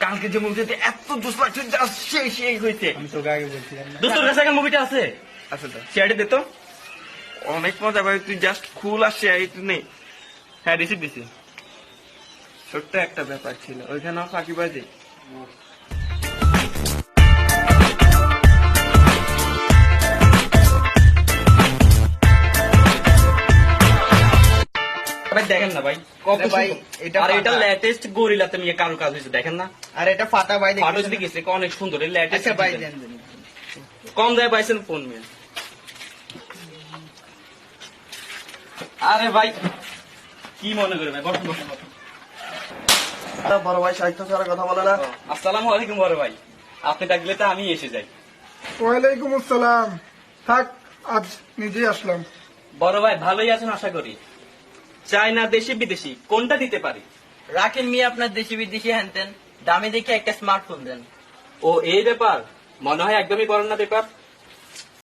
কালকে যে মুভিটাতে এত দোষ লাগছে যা সেই সেই হয়েছে। আমি তো আগে বলছিলাম না। দোস্ত তোর কাছে এখন মুভিটা আছে। আছে তো। শেয়ারে দে তো। অনেক মজা ভাই তুই জাস্ট খুল আসছে এই তুই নেই হ্যাঁ রিসিভ দিছি। ছোট্ট একটা ব্যাপার ছিল ওইখানে ফাঁকি ভাই দেখেন না ভাই কত ভাই, এটা আর এটা লেটেস্ট গরিলাতে নিয়ে কারও কাজ হয়েছে দেখেন না? আর এটা ফাটা ভাই ফাটো দেখতেছেন? যদি গেছে অনেক সুন্দর এই লেটেস্ট আচ্ছা ভাই দেন দেন। কম দামে পাইছেন ফোন মেয়ে আরে ভাই কি মনে করে ভাই বসুন বসুন বসুন। বড় ভাই সাহিত্য ছাড়া কথা বলে না? আসসালামু আলাইকুম বড় ভাই। আপনি ডাকলে তো আমি এসে যাই। ওয়ালাইকুম আসসালাম। থাক আজ নিজেই আসলাম। বড় ভাই ভালোই আছেন আশা করি। চাই না দেশি বিদেশি কোনটা দিতে পারি? রাখেন মিয়া আপনার দেশি বিদেশি হ্যানতেন দামে দেখে একটা স্মার্টফোন দেন। ও এই ব্যাপার? মনে হয় একদমই করেন না ব্যাপার।